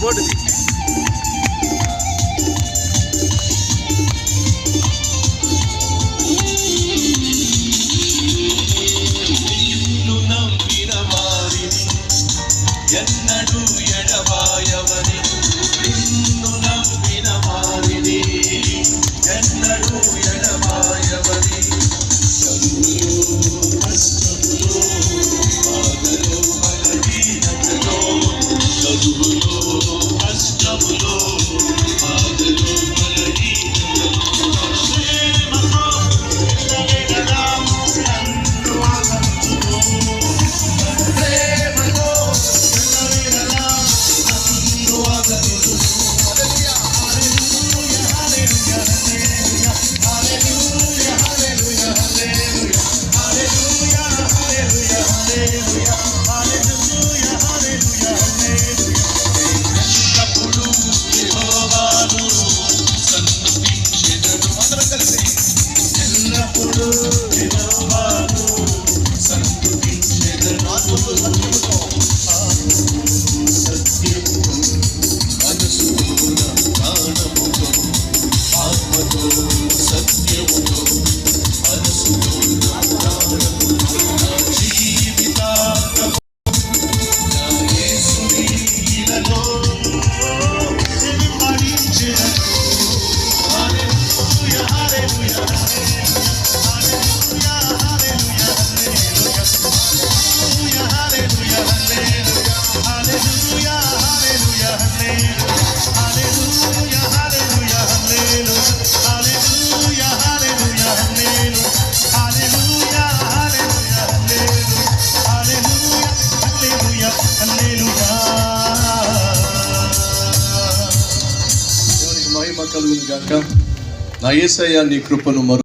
బోర్డుది ఎన్నడూ ఎడబాయవని. నిన్ను నమ్మిన వారిని ఎన్నడూ ఎడబాయవని. చదువులో కష్టములో బాధలో బలహీనతలో చదువులో గాక. నా ఏసయ్య నీ కృపను మరు